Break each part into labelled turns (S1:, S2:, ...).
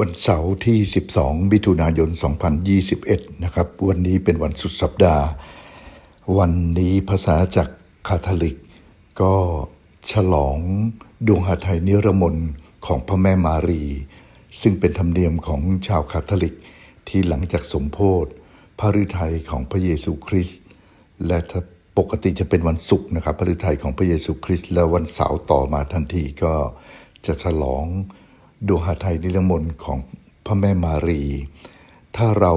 S1: วันเสาร์ที่ 12มิถุนายน 2021 นะครับ วันนี้เป็นวันสุดสัปดาห์ วันนี้ภาษาจากคาทอลิก ก็ฉลองดวงหาไทยนิรมนของพระแม่มารี ซึ่งเป็นธรรมเนียมของชาวคาทอลิก ที่หลังจากสมโพธิพระฤทัยของพระเยซูคริสต์และปกติจะเป็นวันศุกร์นะครับ พระฤทัยของพระเยซูคริสต์แล้ววันเสาร์ต่อมาทันทีก็จะฉลอง ดวงหาไทยนิรมนของพระแม่มารี ถ้าเรา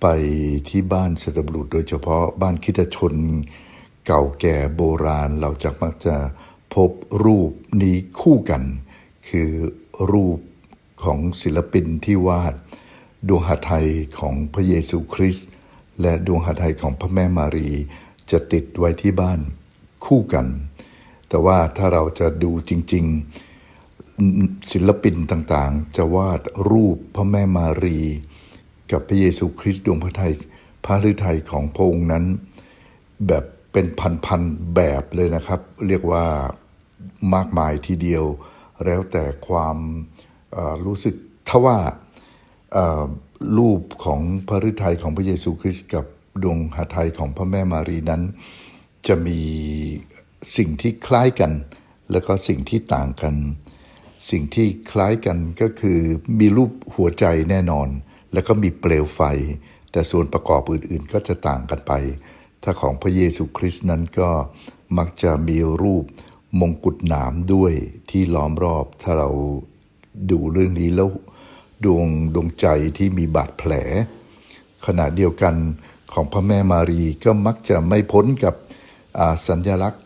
S1: ไปที่บ้านสตบุรุษโดยเฉพาะบ้านคิดชน เก่าแก่โบราณเราจะมักจะพบรูปนี้คู่กัน คือรูปของศิลปินที่วาด ดวงหาไทยของพระเยซูคริสต์และดวงหาไทยของพระแม่มารี จะติดไว้ที่บ้านคู่กัน แต่ว่าถ้าเราจะดูจริง ๆ ศิลปินต่างๆ จะวาดรูปพระแม่มารี กับพระเยซูคริสต์ดวงพระไทยพระฤทัยของพระองค์นั้น แบบเป็นพันๆแบบเลยนะครับ เรียกว่ามากมายทีเดียว แล้วแต่ความรู้สึกถ้าว่ารูปของพระฤทัยของพระเยซูคริสต์กับดวงหาไทยของพระแม่มารีนั้น จะมีสิ่งที่คล้ายกัน แล้วก็สิ่งที่ต่างกัน สิ่งที่คล้ายกันก็คือมีรูปหัวใจแน่นอน แล้วก็มีเปลวไฟ แต่ส่วนประกอบอื่นๆ ก็จะต่างกันไป ถ้าของพระเยซูคริสต์นั้นก็มักจะมีรูปมงกุฎหนามด้วยที่ล้อมรอบ ถ้าเราดูเรื่องนี้แล้วดวงดวงใจที่มีบาดแผล ขณะเดียวกันของพระแม่มารีก็มักจะไม่พ้นกับสัญลักษณ์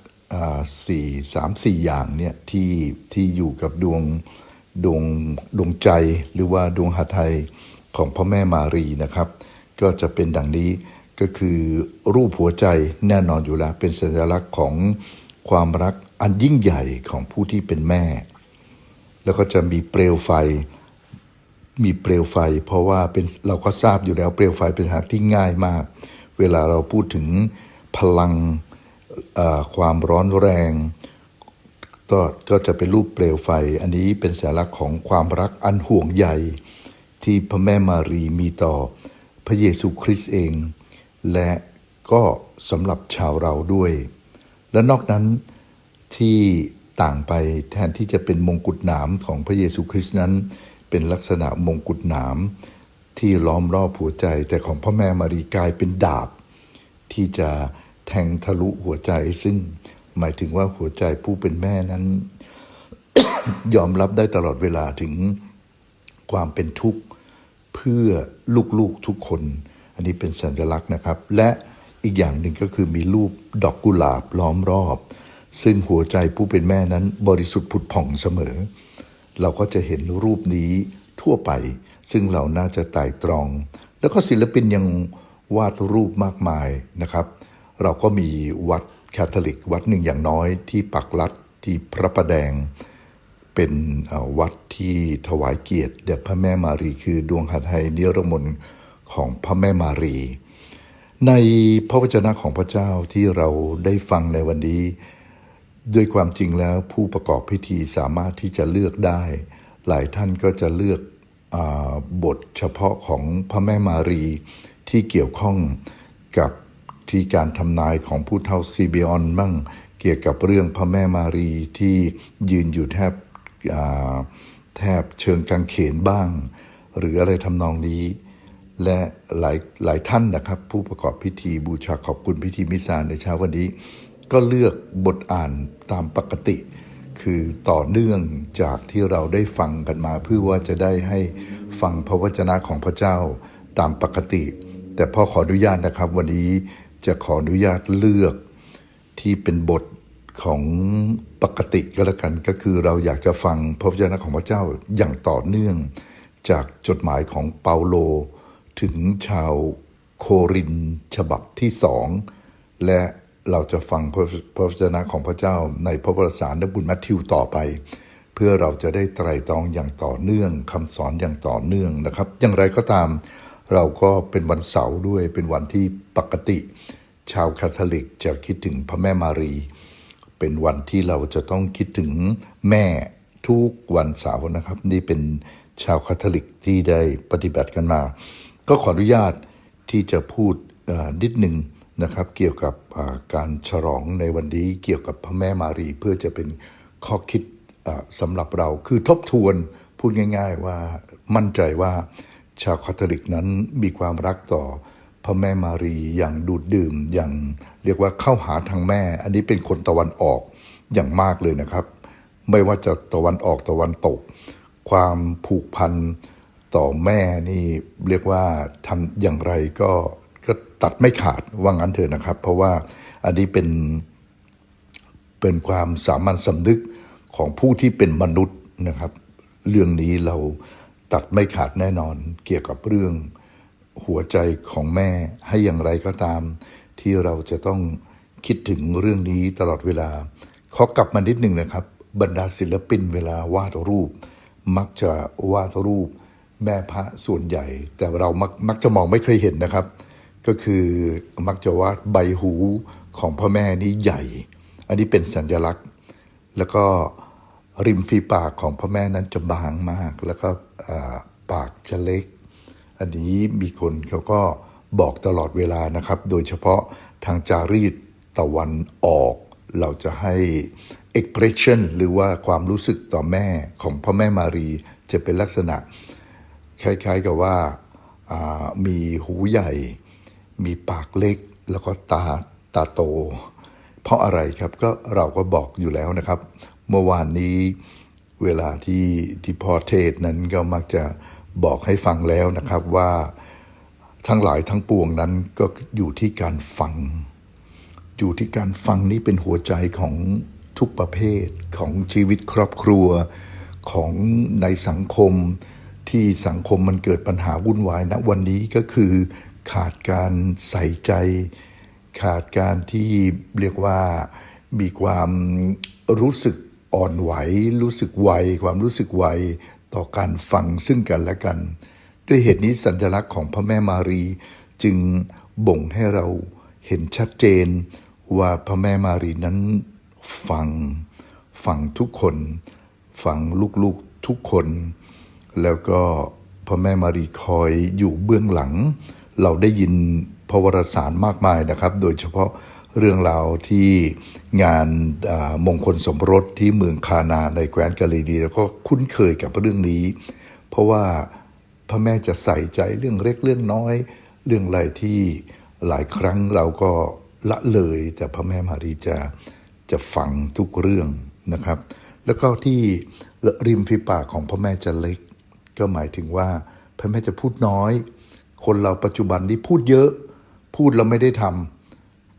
S1: สี่สามสี่อย่างเนี่ยที่ที่อยู่กับดวงดวงดวงใจหรือว่าดวงหาไทยของพระแม่มารีนะครับ ก็จะเป็นดังนี้ก็คือรูปหัวใจแน่นอนอยู่แล้ว เป็นสัญลักษณ์ของความรักอันยิ่งใหญ่ของผู้ที่เป็นแม่ แล้วก็จะมีเปลวไฟ มีเปลวไฟ เพราะว่าเป็นเราก็ทราบอยู่แล้วเปลวไฟเป็นหากที่ง่ายมาก เวลาเราพูดถึงพลัง ความร้อนแรงก็ก็จะเป็นรูปเปลวไฟ อันนี้เป็นสัญลักษณ์ของความรักอันห่วงใยที่พระแม่มารีมีต่อพระเยซูคริสต์เอง และก็สำหรับชาวเราด้วย และนอกนั้นที่ต่างไปแทนที่จะเป็นมงกุฎหนามของพระเยซูคริสต์นั้น เป็นลักษณะมงกุฎหนามที่ล้อมรอบหัวใจ แต่ของพระแม่มารีกลายเป็นดาบ ที่จะ แทงทะลุหัวใจซึ่งหมายถึงว่าหัวใจผู้เป็นแม่นั้น ยอมรับได้ตลอดเวลาถึงความเป็นทุกข์เพื่อลูกๆทุกคน อันนี้เป็นสัญลักษณ์นะครับ และอีกอย่างหนึ่งก็คือมีรูปดอกกุหลาบล้อมรอบ ซึ่งหัวใจผู้เป็นแม่นั้นบริสุทธิ์ผุดผ่องเสมอ เราก็จะเห็นรูปนี้ทั่วไป ซึ่งเราน่าจะไต่ตรอง แล้วก็ศิลปินยังวาดรูปมากมายนะครับ เราก็มีวัดแคทอลิก วัดหนึ่งอย่างน้อยที่ปักลัดที่พระประแดง เป็นวัดที่ถวายเกียรติแด่พระแม่มารีคือดวงหัตถ์นิรมนของพระแม่มารี ในพระวจนะของพระเจ้าที่เราได้ฟังในวันนี้ด้วยความจริงแล้วผู้ประกอบพิธีสามารถที่จะเลือกได้ หลายท่านก็จะเลือกอบทเฉพาะของพระแม่มารีที่เกี่ยวข้องกับ ที่การทำนายของผู้เท่าซีเบียอนบ้างเกี่ยวกับเรื่องพระแม่มารีที่ยืนอยู่แทบแทบเชิงกางเขนบ้าง หรืออะไรทำนองนี้ และหลายหลายท่านนะครับ ผู้ประกอบพิธีบูชาขอบคุณพิธีมิสาในเช้าวันนี้ ก็เลือกบทอ่านตามปกติ คือต่อเนื่องจากที่เราได้ฟังกันมาเพื่อว่าจะได้ให้ฟังพระวจนะของพระเจ้าตามปกติ แต่พ่อขออนุญาตนะครับวันนี้ จะขออนุญาตเลือกที่เป็นบทของปกติก็แล้วกัน ก็คือเราอยากจะฟังพระวจนะของพระเจ้าอย่างต่อเนื่อง จากจดหมายของเปาโล ถึงชาวโครินฉบับที่สองและเราจะฟังพระวจนะของพระเจ้าในพระวรสารนบุญมัทธิวต่อไป เพื่อเราจะได้ไตรตรองอย่างต่อเนื่องคำสอนอย่างต่อเนื่องนะครับ อย่างไรก็ตามเราก็เป็นวันเสาร์ด้วยเป็นวันที่ปกติ ชาวคาทอลิกจะคิดถึงพระแม่มารี เป็นวันที่เราจะต้องคิดถึงแม่ทุกวันเสาร์นะครับ นี่เป็นชาวคาทอลิกที่ได้ปฏิบัติกันมา ก็ขออนุญาตที่จะพูดอ่อนิดหนึ่งนะครับเกี่ยวกับการฉลองในวันนี้เกี่ยวกับพระแม่มารี เพื่อจะเป็นข้อคิดสำหรับเราคือทบทวนพูดง่าย ๆ ว่ามั่นใจว่าชาวคาทอลิกนั้นมีความรักต่อ พระแม่มารีอย่างดูดดื่มอย่างเรียกว่าเข้าหาทางแม่ อันนี้เป็นคนตะวันออกอย่างมากเลยนะครับ ไม่ว่าจะตะวันออกตะวันตก ความผูกพันต่อแม่นี่เรียกว่าทำอย่างไรก็ก็ตัดไม่ขาดว่างั้นเถอะนะครับ เพราะว่าอันนี้เป็นเป็นความสามัญสำนึกของผู้ที่เป็นมนุษย์นะครับ เรื่องนี้เราตัดไม่ขาดแน่นอนเกี่ยวกับเรื่อง หัวใจของแม่ให้อย่างไรก็ตาม ที่เราจะต้องคิดถึงเรื่องนี้ตลอดเวลา ขอกลับมานิดหนึ่งนะครับ บรรดาศิลปินเวลาวาดรูป มักจะวาดรูป แม่พระส่วนใหญ่ แต่เรามักมักจะมองไม่เคยเห็นนะครับ ก็คือมักจะวาดใบหูของพ่อแม่นี้ใหญ่ อันนี้เป็นสัญลักษณ์ แล้วก็ริมฝีปากของพ่อแม่นั้นจะบางมาก แล้วก็ปากจะเล็ก อันนี้มีคนเขาก็บอกตลอดเวลานะครับ โดยเฉพาะทางจารีตตะวันออก เราจะให้ expression หรือว่าความรู้สึกต่อแม่ของพ่อแม่มารีจะเป็นลักษณะ คล้ายๆกับว่าามีหูใหญ่ มีปากเล็ก แล้วก็ตาตาโต เพราะอะไรครับก็เราก็บอกอยู่แล้วนะครับ เมื่อวานนี้เวลาที่ที่พ่อเทศนั้นก็มักจะ บอกให้ฟังแล้วนะครับว่าทั้งหลายทั้งปวงนั้นก็อยู่ที่การฟัง อยู่ที่การฟังนี่เป็นหัวใจของทุกประเภทของชีวิตครอบครัวของในสังคมที่สังคมมันเกิดปัญหาวุ่นวายณวันนี้ก็คือขาดการใส่ใจ ขาดการที่เรียกว่ามีความรู้สึกอ่อนไหว รู้สึกไวความรู้สึกไว ต่อการฟังซึ่งกันและกัน ด้วยเหตุนี้สัญลักษณ์ของพระแม่มารีจึงบ่งให้เราเห็นชัดเจนว่าพระแม่มารีนั้นฟังฟังทุกคนฟังลูกๆทุกคน แล้วก็พระแม่มารีคอยอยู่เบื้องหลัง เราได้ยินพระวรสารมากมายนะครับ โดยเฉพาะ เรื่องราวที่งานมงคลสมรสที่เมืองคานาในแคว้นกาลิดีแล้วก็คุ้นเคยกับเรื่องนี้ เพราะว่าพระแม่จะใส่ใจเรื่องเล็กเรื่องน้อย เรื่องอะไรที่หลายครั้งเราก็ละเลย แต่พระแม่มารีจะจะฟังทุกเรื่องนะครับ แล้วก็ที่ริมฝีปากของพระแม่จะเล็ก ก็หมายถึงว่าพระแม่จะพูดน้อย คนเราปัจจุบันนี้พูดเยอะ พูดแล้วไม่ได้ทำ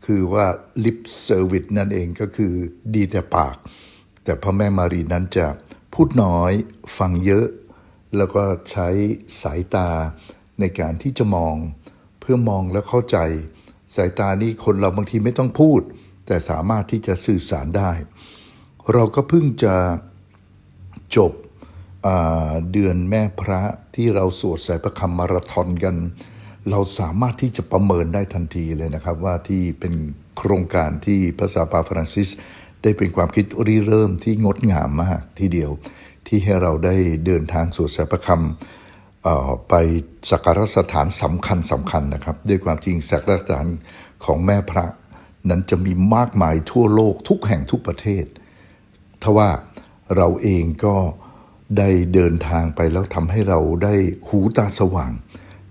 S1: คือว่า lip service นั่นเองก็คือดีแต่ปาก แต่พระแม่มารีนั้นจะพูดน้อยฟังเยอะ แล้วก็ใช้สายตาในการที่จะมอง เพื่อมองแล้วเข้าใจ สายตานี่คนเราบางทีไม่ต้องพูด แต่สามารถที่จะสื่อสารได้ เราก็เพิ่งจะจบเดือนแม่พระที่เราสวดสายประคำมาราธอนกัน เราสามารถที่จะประเมินได้ทันทีเลยนะครับ ว่าที่เป็นโครงการที่พระสาปาฟรานซิส ได้เป็นความคิดริเริ่มที่งดงามมากทีเดียว ที่ให้เราได้เดินทางสวดสายประคำไปสักการสถานสำคัญสำคัญนะครับ ด้วยความจริงสักการสถานของแม่พระ นั้นจะมีมากมายทั่วโลกทุกแห่งทุกประเทศทว่าเราเองก็ได้เดินทางไปแล้วทำให้เราได้หูตาสว่าง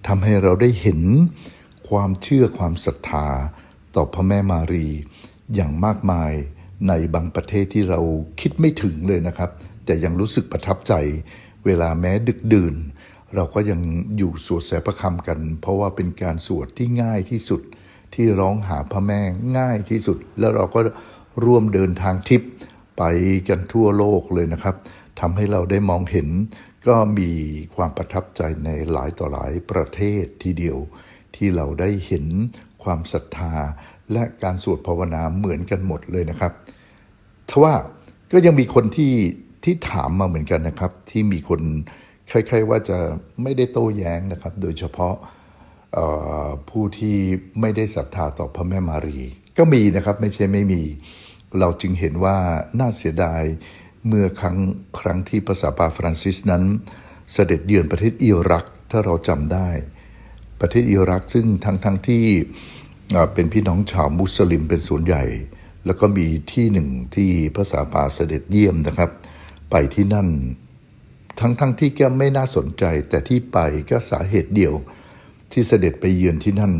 S1: ทำให้เราได้เห็นความเชื่อความศรัทธาต่อพระแม่มารี อย่างมากมายในบางประเทศที่เราคิดไม่ถึงเลยนะครับ แต่ยังรู้สึกประทับใจ เวลาแม้ดึกดื่น เราก็ยังอยู่สวดแสยประคำกัน เพราะว่าเป็นการสวดที่ง่ายที่สุด ที่ร้องหาพระแม่ง่ายที่สุด แล้วเราก็ร่วมเดินทางทิพย์ไปกันทั่วโลกเลยนะครับทำให้เราได้มองเห็น ก็มีความประทับใจในหลายต่อหลายประเทศทีเดียว ที่เราได้เห็นความศรัทธาและการสวดภาวนาเหมือนกันหมดเลยนะครับทว่าก็ยังมีคนที่ที่ถามมาเหมือนกันนะครับ ที่มีคนคล้ายๆว่าจะไม่ได้โต้แย้งนะครับ โดยเฉพาะผู้ที่ไม่ได้ศรัทธาต่อพระแม่มารี ก็มีนะครับไม่ใช่ไม่มี เราจึงเห็นว่าน่าเสียดาย เมื่อครั้งครั้งที่พระสาปาฟรานซิสนั้น เสด็จเยือนประเทศอิรักถ้าเราจำได้ ประเทศอิรักซึ่งทั้งทั้งที่เป็นพี่น้องชาวมุสลิมเป็นส่วนใหญ่ แล้วก็มีที่หนึ่งที่พระสาปาเสด็จเยี่ยมนะครับ ไปที่นั่น ทั้งทั้งที่แกไม่น่าสนใจ แต่ที่ไปก็สาเหตุเดียวที่เสด็จไปเยือนที่นั่น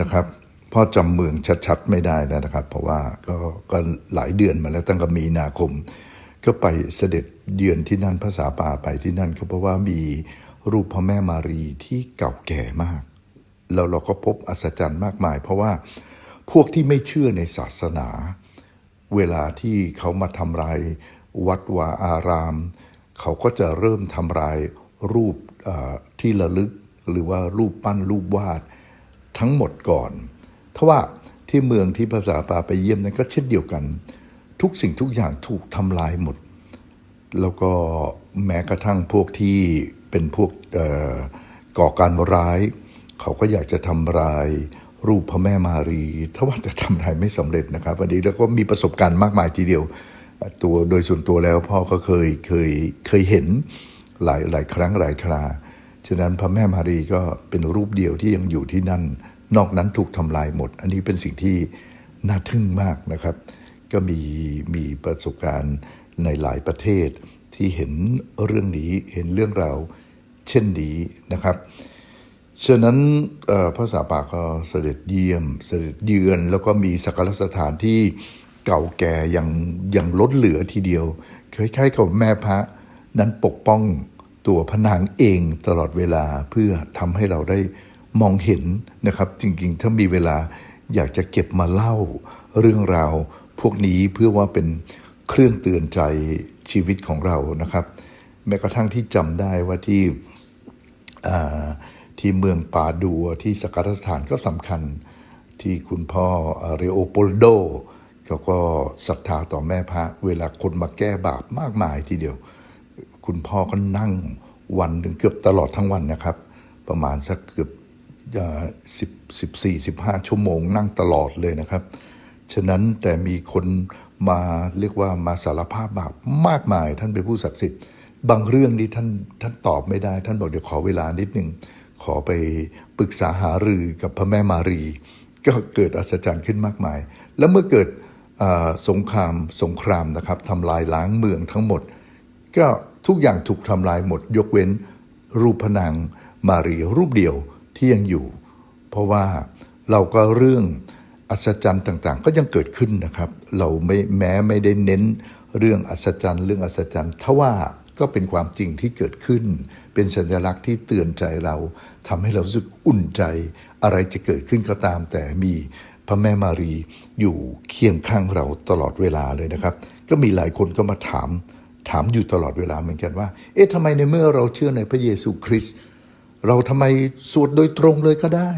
S1: นะครับพ่อจำเมืองชัดๆไม่ได้แล้วนะครับ เพราะว่าก็ก็หลายเดือนมาแล้วตั้งแต่มีนาคม ก็ไปเสด็จเยือนที่นั่นภาษาป่าไปที่นั่นก็เพราะว่ามีรูปพระแม่มารีที่เก่าแก่มาก แล้วเราก็พบอัศจรรย์มากมาย เพราะว่าพวกที่ไม่เชื่อในศาสนา เวลาที่เขามาทำลายวัดวาอาราม เขาก็จะเริ่มทำลายรูปที่ระลึกหรือว่ารูปปั้นรูปวาดทั้งหมดก่อนทว่าที่เมืองที่ภาษาป่าไปเยี่ยมนั้นก็เช่นเดียวกัน ทุกสิ่งทุกอย่างถูกทำลายหมด แล้วก็แม้กระทั่งพวกที่เป็นพวกก่อการร้าย เขาก็อยากจะทำลายรูปพระแม่มารีถ้าว่าจะทำลายไม่สำเร็จนะครับวันนี้แล้วก็มีประสบการณ์มากมายทีเดียว ตัวโดยส่วนตัวแล้วพ่อก็เคยเคยเคยเห็นหลายหลายครั้งหลายครา ฉะนั้นพระแม่มารีก็เป็นรูปเดียวที่ยังอยู่ที่นั่น นอกนั้นถูกทำลายหมด อันนี้เป็นสิ่งที่น่าทึ่งมากนะครับ ก็มีมีประสบการณ์ในหลายประเทศที่เห็นเรื่องนี้เห็นเรื่องราวเช่นนี้นะครับฉะนั้นพระสาปาก็เสด็จเยี่ยม เสด็จเยือนแล้วก็มีสักการสถานที่เก่าแก่อย่างอย่างล้นเหลือทีเดียวคล้ายๆกับแม่พระนั้นปกป้องตัวพนางเองตลอดเวลาเพื่อทำให้เราได้มองเห็นนะครับ จริงๆ ถ้ามีเวลาอยากจะเก็บมาเล่าเรื่องราว พวกนี้เพื่อว่าเป็นเครื่องเตือนใจชีวิตของเรานะครับ แม้กระทั่งที่จำได้ว่าที่ที่เมืองปาดัวที่สกการสถานก็สำคัญที่คุณพ่อเรโอโปลโดเขาก็ศรัทธาต่อแม่พระ เวลาคนมาแก้บาปมากมายทีเดียว คุณพ่อก็นั่งวันหนึ่งเกือบตลอดทั้งวันนะครับ ประมาณสักเกือบสิบสิบสี่สิบห้าชั่วโมงนั่งตลอดเลยนะครับ ฉะนั้นแต่มีคนมาเรียกว่ามาสารภาพบาปมากมาย ท่านเป็นผู้ศักดิ์สิทธิ์ บางเรื่องนี้ท่านท่านตอบไม่ได้ ท่านบอกเดี๋ยวขอเวลานิดหนึ่งขอไปปรึกษาหารือกับพระแม่มารี ก็เกิดอัศจรรย์ขึ้นมากมาย แล้วเมื่อเกิดสงครามสงครามนะครับทำลายล้างเมืองทั้งหมด ก็ทุกอย่างถูกทำลายหมด ยกเว้นรูปพนางมารีรูปเดียวที่ยังอยู่ เพราะว่าเราก็เรื่อง อัศจรรย์ต่างๆ ก็ยังเกิดขึ้นนะครับ เราไม่แม้ไม่ได้เน้นเรื่องอัศจรรย์ เรื่องอัศจรรย์ทว่าก็เป็นความจริงที่เกิดขึ้น เป็นสัญลักษณ์ที่เตือนใจเราทำให้เรารู้สึกอุ่นใจ อะไรจะเกิดขึ้นก็ตาม แต่มีพระแม่มารีอยู่เคียงข้างเราตลอดเวลาเลยนะครับ ก็มีหลายคนก็มาถามถามอยู่ตลอดเวลาเหมือนกันว่า เอ๊ะทำไมในเมื่อเราเชื่อในพระเยซูคริสต์เราทำไมสวดโดยตรงเลยก็ได้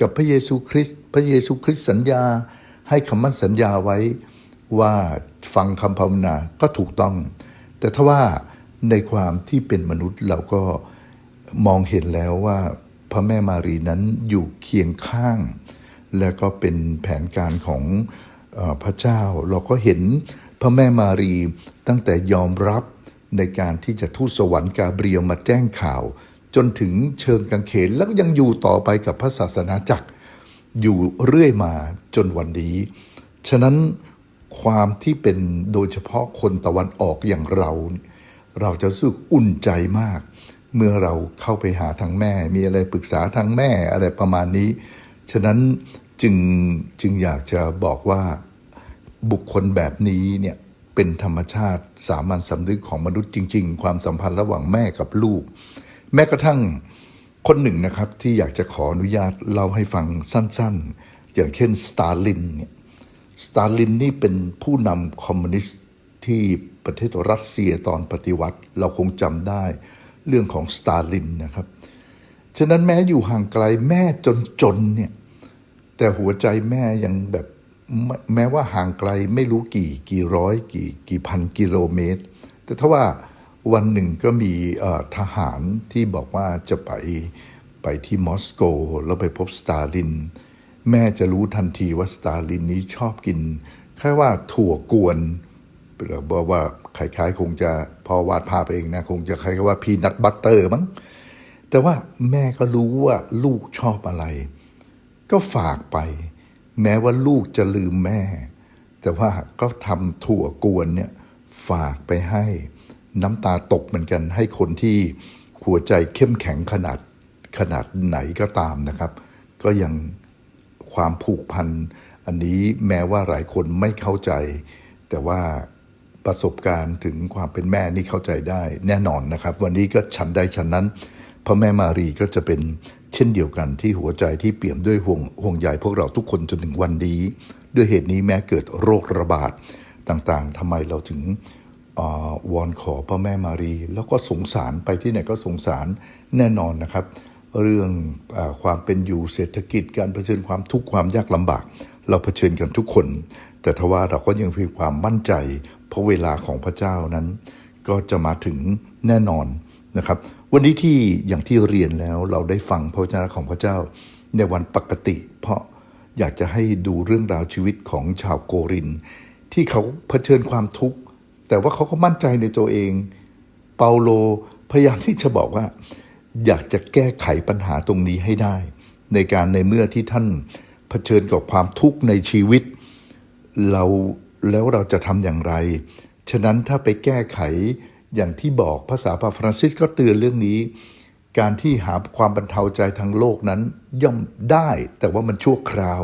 S1: กับพระเยซูคริสต์พระเยซูคริสต์สัญญาให้คำมั่นสัญญาไว้ว่าฟังคำภาวนาก็ถูกต้อง แต่ถ้าว่าในความที่เป็นมนุษย์เราก็มองเห็นแล้วว่าพระแม่มารีนั้นอยู่เคียงข้าง และก็เป็นแผนการของพระเจ้า เราก็เห็นพระแม่มารีตั้งแต่ยอมรับในการที่จะทูตสวรรค์กาเบรียลมาแจ้งข่าว จนถึงเชิงกังเขนแล้วก็ยังอยู่ต่อไปกับพระศาสนาจักร อยู่เรื่อยมาจนวันนี้ ฉะนั้นความที่เป็นโดยเฉพาะคนตะวันออกอย่างเรา เราจะรู้สึกอุ่นใจมาก เมื่อเราเข้าไปหาทางแม่ มีอะไรปรึกษาทางแม่อะไรประมาณนี้ ฉะนั้นจึงจึงอยากจะบอกว่าบุคคลแบบนี้เนี่ยเป็นธรรมชาติสามัญสำนึกของมนุษย์จริง ๆ ความสัมพันธ์ระหว่างแม่กับลูก แม้กระทั่งคนหนึ่งนะครับที่อยากจะขออนุญาตเล่าให้ฟังสั้นๆ อย่างเช่นสตาลินเนี่ยสตาลินนี่เป็นผู้นำคอมมิวนิสต์ที่ประเทศรัสเซียตอนปฏิวัติ เราคงจำได้เรื่องของสตาลินนะครับ ฉะนั้นแม้อยู่ห่างไกลแม่จนๆเนี่ยแต่หัวใจแม่ยังแบบแม้ว่าห่างไกลไม่รู้กี่กี่ร้อยกี่กี่พันกิโลเมตร แต่ถ้าว่า วันหนึ่งก็มีทหารที่บอกว่าจะไปไปที่มอสโก แล้วไปพบสตาลิน แม่จะรู้ทันทีว่าสตาลินนี้ชอบกินแค่ว่าถั่วกวนบอกว่าคล้ายๆคงจะพอวาดภาพเองนะ คงจะคล้ายๆว่าพีนัทบัตเตอร์มั้งแต่ว่าแม่ก็รู้ว่าลูกชอบอะไร ก็ฝากไป แม้ว่าลูกจะลืมแม่ แต่ว่าก็ทำถั่วกวนเนี่ยฝากไปให้ น้ำตาตกเหมือนกันให้คนที่หัวใจเข้มแข็งขนาดขนาดไหนก็ตามนะครับ ก็ยังความผูกพัน อันนี้แม้ว่าหลายคนไม่เข้าใจ แต่ว่าประสบการณ์ถึงความเป็นแม่นี่เข้าใจได้แน่นอนนะครับ วันนี้ก็ฉันใดฉันนั้นพระแม่มารีก็จะเป็นเช่นเดียวกันที่หัวใจที่เปี่ยมด้วยห่วงห่วงใยพวกเราทุกคนจนถึงวันนี้ ด้วยเหตุนี้แม้เกิดโรคระบาดต่างๆทำไมเราถึง วอนขอพระแม่มารี แล้วก็สงสารไปที่ไหนก็สงสารแน่นอนนะครับ เรื่องอความเป็นอยู่เศรษฐกิจการเผชิญความทุกข์ความยากลำบาก เราเผชิญกันทุกคน แต่ทว่าเราก็ยังมีความมั่นใจ เพราะเวลาของพระเจ้านั้น ก็จะมาถึงแน่นอนนะครับ วันนี้ที่อย่างที่เรียนแล้วเราได้ฟังพระวจนะของพระเจ้า ในวันปกติ เพราะอยากจะให้ดูเรื่องราวชีวิตของชาวโกริน ที่เขาเผชิญความทุกข์ แต่ว่าเขาก็มั่นใจในตัวเอง เปาโลพยายามที่จะบอกว่า อยากจะแก้ไขปัญหาตรงนี้ให้ได้ ในการในเมื่อที่ท่านเผชิญกับความทุกข์ในชีวิต เราแล้วเราจะทำอย่างไร ฉะนั้นถ้าไปแก้ไขอย่างที่บอกภาษาปาฟรานซิสก็เตือนเรื่องนี้ การที่หาความบรรเทาใจทางโลกนั้นย่อมได้ แต่ว่ามันชั่วคราว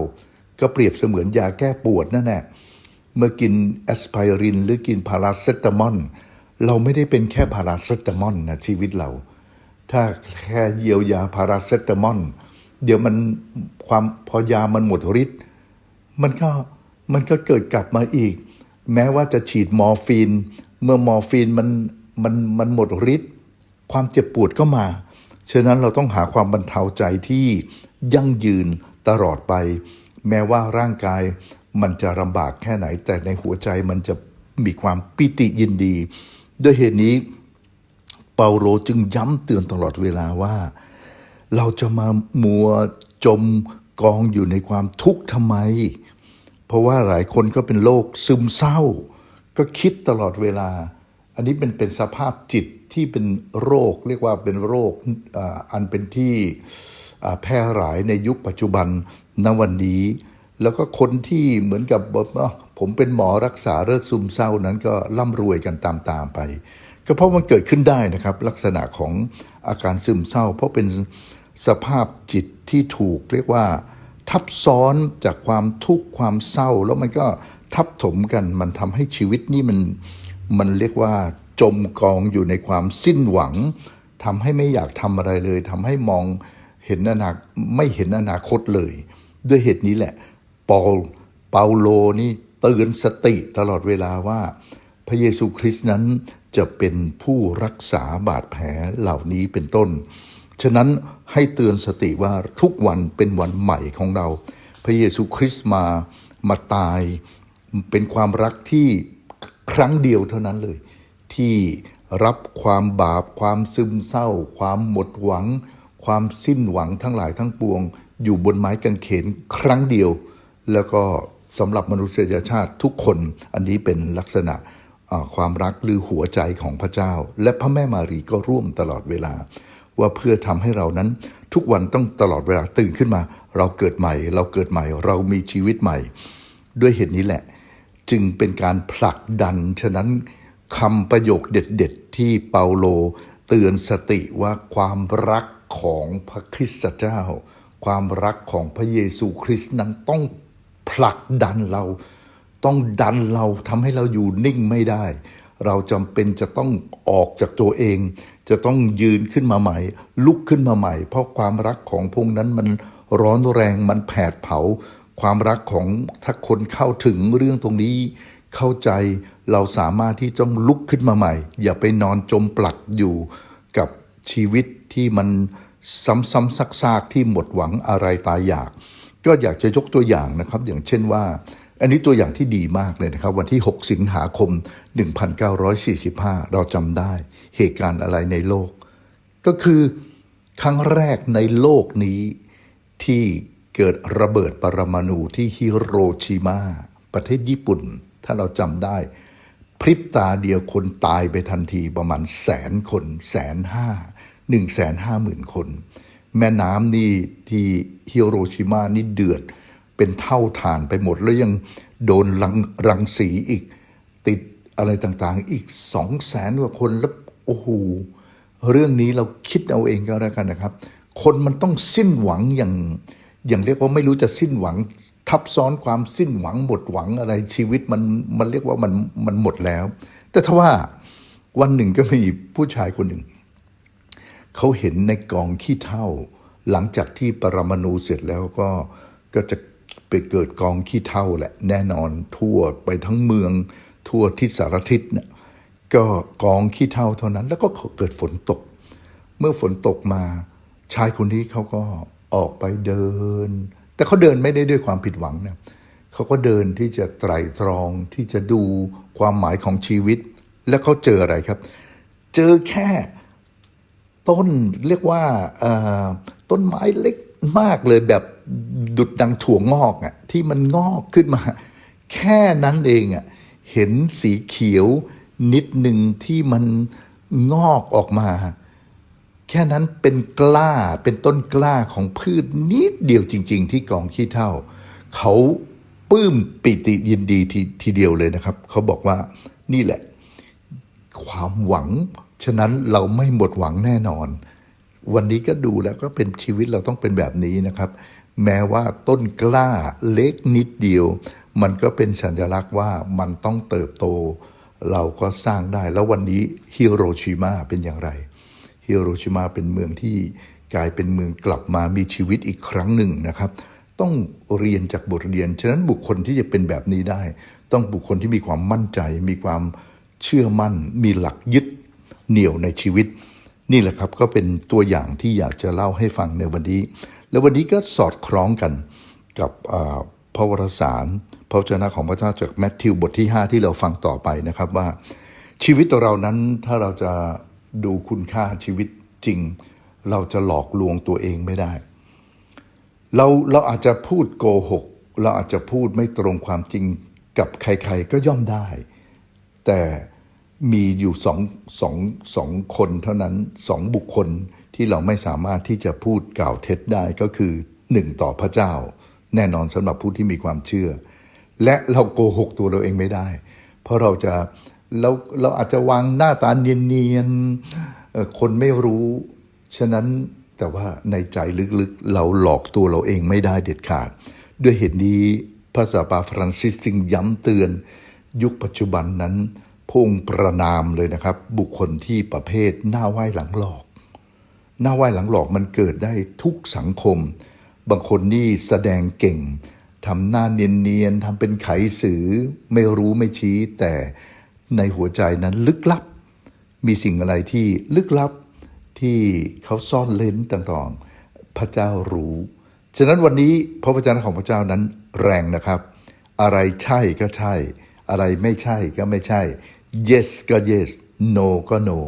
S1: ก็เปรียบเสมือนยาแก้ปวดนั่นแหละ เมื่อกินแอสไพรินหรือกินพาราเซตามอลเราไม่ได้เป็นแค่พาราเซตามอลนะชีวิตเรา ถ้าแค่เยียวยาพาราเซตามอลเดี๋ยวมันความพอยามันหมดฤทธิ์มันก็มันก็เกิดกลับมาอีก แม้ว่าจะฉีดมอร์ฟีน เมื่อมอร์ฟีนมันมันมันหมดฤทธิ์ความเจ็บปวดก็มา ฉะนั้นเราต้องหาความบรรเทาใจที่ยั่งยืนตลอดไป แม้ว่าร่างกาย มันจะลำบากแค่ไหน แต่ในหัวใจมันจะมีความปิติยินดี ด้วยเหตุนี้ เปาโลจึงย้ำเตือนตลอดเวลาว่า เราจะมามัวจมกองอยู่ในความทุกข์ทำไม เพราะว่าหลายคนก็เป็นโรคซึมเศร้า ก็คิดตลอดเวลา อันนี้เป็นเป็นสภาพจิตที่เป็นโรคเรียกว่าเป็นโรคออันเป็นที่แพร่หลายในยุคปัจจุบันณวันนี้ แล้วก็คนที่เหมือนกับผมเป็นหมอรักษาเลิกซึมเศร้านั้นก็ร่ำรวยกันตามๆไป ก็เพราะมันเกิดขึ้นได้นะครับ ลักษณะของอาการซึมเศร้า เพราะเป็นสภาพจิตที่ถูกเรียกว่า ทับซ้อนจากความทุกข์ความเศร้า แล้วมันก็ทับถมกันมันทำให้ชีวิตนี่มันมันเรียกว่าจมกองอยู่ในความสิ้นหวังทำให้ไม่อยากทำอะไรเลยทำให้มองเห็นอนาไม่เห็นอนาคตเลย ด้วยเหตุนี้แหละ ปอลเปาโลนี่เตือนสติตลอดเวลาว่า พระเยซูคริสต์นั้นจะเป็นผู้รักษาบาดแผลเหล่านี้เป็นต้น ฉะนั้นให้เตือนสติว่าทุกวันเป็นวันใหม่ของเรา พระเยซูคริสต์มามาตาย เป็นความรักที่ครั้งเดียวเท่านั้นเลย ที่รับความบาป ความซึมเศร้า ความหมดหวัง ความสิ้นหวังทั้งหลายทั้งปวง อยู่บนไม้กางเขนครั้งเดียว แล้วก็สำหรับมนุษยชาติทุกคนอันนี้เป็นลักษณะความรักหรือหัวใจของพระเจ้า และพระแม่มารีก็ร่วมตลอดเวลา ว่าเพื่อทำให้เรานั้นทุกวันต้องตลอดเวลาตื่นขึ้นมา เราเกิดใหม่ เราเกิดใหม่ เรามีชีวิตใหม่ ด้วยเหตุนี้แหละ จึงเป็นการผลักดัน ฉะนั้นคำประโยคเด็ดๆ ที่เปาโล เตือนสติว่าความรักของพระคริสตเจ้า ความรักของพระเยซูคริสต์นั้นต้อง ผลักดันเรา ต้องดันเราทำให้เราอยู่นิ่งไม่ได้ เราจำเป็นจะต้องออกจากตัวเอง จะต้องยืนขึ้นมาใหม่ ลุกขึ้นมาใหม่ เพราะความรักของพวกนั้นมันร้อนแรงมันแผดเผา ความรักของถ้าคนเข้าถึงเรื่องตรงนี้ เข้าใจเราสามารถที่ต้องลุกขึ้นมาใหม่ อย่าไปนอนจมปลักอยู่กับชีวิตที่มันซ้ำๆซากๆที่หมดหวังอะไรตายอยาก ก็อยากจะยกตัวอย่างนะครับ อย่างเช่นว่า อันนี้ตัวอย่างที่ดีมากเลยนะครับ วันที่ 6 สิงหาคม 1945 เราจำได้เหตุการณ์อะไรในโลก ก็คือครั้งแรกในโลกนี้ที่เกิดระเบิดปรมาณูที่ฮิโรชิมา ประเทศญี่ปุ่น ถ้าเราจำได้ พริบตาเดียวคนตายไปทันทีประมาณแสนคนแสนห้าหนึ่งแสนห้าหมื่นคน แม่น้ำนี่ที่ฮิโรชิมานี่เดือด เป็นเท่าฐานไปหมดแล้วยังโดนรังรังสีอีก ติดอะไรต่างๆ อีกสองแสนกว่าคนแล้วโอ้โหเรื่องนี้เราคิดเอาเองก็แล้วกันนะครับ คนมันต้องสิ้นหวังอย่างอย่างเรียกว่าไม่รู้จะสิ้นหวัง ทับซ้อนความสิ้นหวังหมดหวังอะไรชีวิตมันมันเรียกว่ามันมันหมดแล้ว แต่ถ้าว่าวันหนึ่งก็มีผู้ชายคนหนึ่ง เขาเห็นในกองขี้เถ้าหลังจากที่ปรมาณูเสร็จแล้วก็ก็จะไปเกิดกองขี้เถ้าแหละ แน่นอนทั่วไปทั้งเมืองทั่วทิศสารทิศเนี่ยก็กองขี้เถ้าเท่านั้น แล้วก็เกิดฝนตก เมื่อฝนตกมาชายคนนี้เขาก็ออกไปเดิน แต่เขาเดินไม่ได้ด้วยความผิดหวังนะเขาก็เดินที่จะไตรตรองที่จะดูความหมายของชีวิต แล้วเขาเจออะไรครับ เจอแค่ ต้นเรียกว่าต้นไม้เล็กมากเลยแบบดุดดังถั่วงอกอะ่ะที่มันงอกขึ้นมา แค่นั้นเองอะ่ะเห็นสีเขียวนิดหนึ่งที่มันงอกออกมา แค่นั้นเป็นกล้าเป็นต้นกล้าของพืชนิดเดียวจริง ๆ ที่กองขี้เท่า เขาปลื้มปิติยินดีทีทีเดียวเลยนะครับ เขาบอกว่านี่แหละ ความหวัง ฉะนั้นเราไม่หมดหวังแน่นอน วันนี้ก็ดูแล้วก็เป็นชีวิตเราต้องเป็นแบบนี้นะครับ แม้ว่าต้นกล้าเล็กนิดเดียว มันก็เป็นสัญลักษณ์ว่ามันต้องเติบโต เราก็สร้างได้แล้ววันนี้ฮิโรชิมาเป็นอย่างไรฮิโรชิมาเป็นเมืองที่กลายเป็นเมืองกลับมามีชีวิตอีกครั้งหนึ่งนะครับ ต้องเรียนจากบทเรียน ฉะนั้นบุคคลที่จะเป็นแบบนี้ได้ ต้องบุคคลที่มีความมั่นใจ มีความเชื่อมั่น มีหลักยึด เหนี่ยวในชีวิต นี่แหละครับก็เป็นตัวอย่างที่อยากจะเล่าให้ฟังในวันนี้ แล้ววันนี้ก็สอดคล้องกันกับพระวรสารพระวจนะของพระเจ้าจากแมทธิวบทที่ 5 ที่เราฟังต่อไปนะครับว่า ชีวิตเรานั้นถ้าเราจะดูคุณค่าชีวิตจริง เราจะหลอกลวงตัวเองไม่ได้ เราเราอาจจะพูดโกหก เราอาจจะพูดไม่ตรงความจริงกับใคร ๆ ก็ย่อมได้ แต่ มีอยู่สองสองสองคนเท่านั้นสองบุคคลที่เราไม่สามารถที่จะพูดกล่าวเท็จได้ก็คือหนึ่งต่อพระเจ้า แน่นอนสำหรับผู้ที่มีความเชื่อ และเราโกหกตัวเราเองไม่ได้ เพราะเราจะเราเราอาจจะวางหน้าตาเนียนๆคนไม่รู้ ฉะนั้นแต่ว่าในใจลึกๆ เราหลอกตัวเราเองไม่ได้เด็ดขาด ด้วยเหตุนี้พระสาปาฟรานซิสจึงย้ำเตือน ยุคปัจจุบันนั้น พระองประนามเลยนะครับ บุคคลที่ประเภทหน้าไหว้หลังหลอก หน้าไหว้หลังหลอกมันเกิดได้ทุกสังคม บางคนนี่แสดงเก่งทำหน้าเนียนๆทำเป็นไขสือไม่รู้ไม่ชี้ แต่ในหัวใจนั้นลึกลับ มีสิ่งอะไรที่ลึกลับที่เขาซ่อนเล้นต่างๆ พระเจ้ารู้ ฉะนั้นวันนี้พระวจนะของพระเจ้านั้นแรงนะครับ อะไรใช่ก็ใช่ อะไรไม่ใช่ก็ไม่ใช่ yes ก็ yes no ก็ no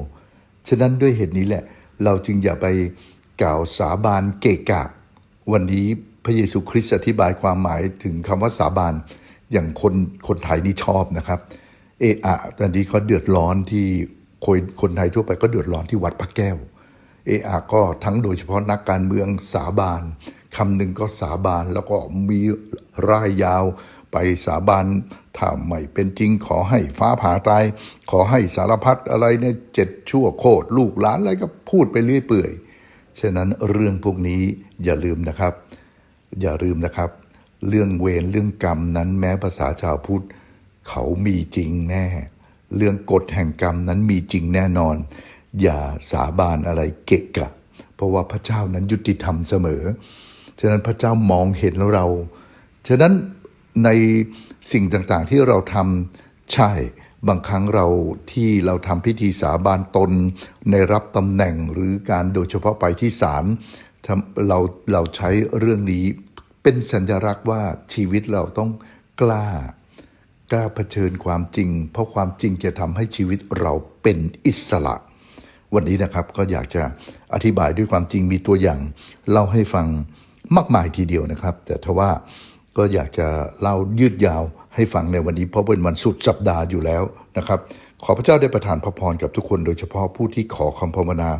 S1: ฉะนั้นด้วยเหตุนี้แหละ เราจึงอย่าไปกล่าวสาบานเกะกะวันนี้พระเยซูคริสต์อธิบายความหมายถึงคำว่าสาบานอย่างคนคนไทยนี่ชอบนะครับ เอะอะตอนนี้เขาเดือดร้อนที่คนคนไทยทั่วไปก็เดือดร้อนที่วัดพระแก้ว เอะอะก็ทั้งโดยเฉพาะนักการเมืองสาบานคำหนึ่งก็สาบานแล้วก็มีร่ายยาว ไปสาบานถ้าไม่เป็นจริงขอให้ฟ้าผ่าตาย ขอให้สารพัดอะไรเนี่ยเจ็ดชั่วโคตรลูกหลานอะไรก็พูดไปเรื่อยเปื่อย ฉะนั้นเรื่องพวกนี้อย่าลืมนะครับ อย่าลืมนะครับ เรื่องเวรเรื่องกรรมนั้นแม้ภาษาชาวพุทธเขามีจริงแน่ เรื่องกฎแห่งกรรมนั้นมีจริงแน่นอน อย่าสาบานอะไรเกะกะ เพราะว่าพระเจ้านั้นยุติธรรมเสมอ ฉะนั้นพระเจ้ามองเห็นเรา ฉะนั้น ในสิ่งต่างๆที่เราทำใช่ บางครั้งเราที่เราทำพิธีสาบานตน ในรับตำแหน่งหรือการโดยเฉพาะไปที่ศาลเราเราใช้เรื่องนี้เป็นสัญลักษณ์ว่าชีวิตเราต้องกล้ากล้าเผชิญความจริง เพราะความจริงจะทำให้ชีวิตเราเป็นอิสระ วันนี้นะครับก็อยากจะอธิบายด้วยความจริงมีตัวอย่าง เล่าให้ฟังมากมายทีเดียวนะครับ แต่ทว่า ก็อยากจะเล่ายืดยาวให้ฟังในวันนี้เพราะเป็นวันสุดสัปดาห์อยู่แล้วนะครับ ขอพระเจ้าได้ประทานพระพรกับทุกคน โดยเฉพาะผู้ที่ขอคำภาวนา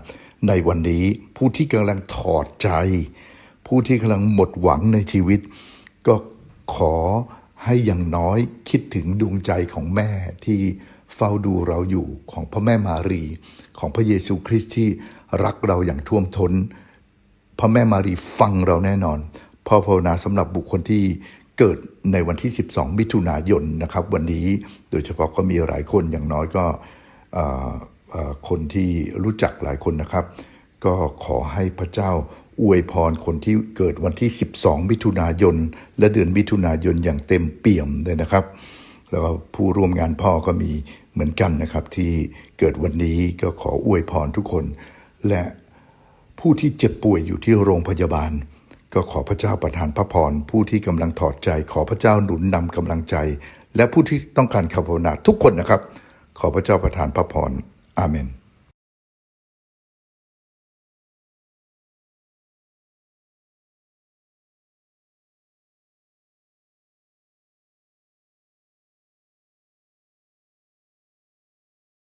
S1: ในวันนี้ ผู้ที่กำลังถอดใจ ผู้ที่กำลังหมดหวังในชีวิต ก็ขอให้อย่างน้อยคิดถึงดวงใจของแม่ที่เฝ้าดูเราอยู่ของพระแม่มารี ของพระเยซูคริสต์ที่รักเราอย่างท่วมทน้น พระแม่มารีฟังเราแน่นอน พ่อภาวนาสำหรับบุคคลที่เกิดในวันที่ 12 มิถุนายนนะครับ วันนี้โดยเฉพาะก็มีหลายคนอย่างน้อยก็คนที่รู้จักหลายคนนะครับ ก็ขอให้พระเจ้าอวยพรคนที่เกิดวันที่ 12 มิถุนายน และเดือนมิถุนายนอย่างเต็มเปี่ยมเลยนะครับ แล้วผู้ร่วมงานพ่อก็มีเหมือนกันนะครับ ที่เกิดวันนี้ก็ขออวยพรทุกคน และผู้ที่เจ็บป่วยอยู่ที่โรงพยาบาล ก็ขอพระเจ้าประทานพระพรผู้ที่กำลังถอดใจ ขอพระเจ้าหนุนนำกำลังใจ และผู้ที่ต้องการคำภาวนาทุกคนนะครับ ขอพระเจ้าประทานพระพรอาเมน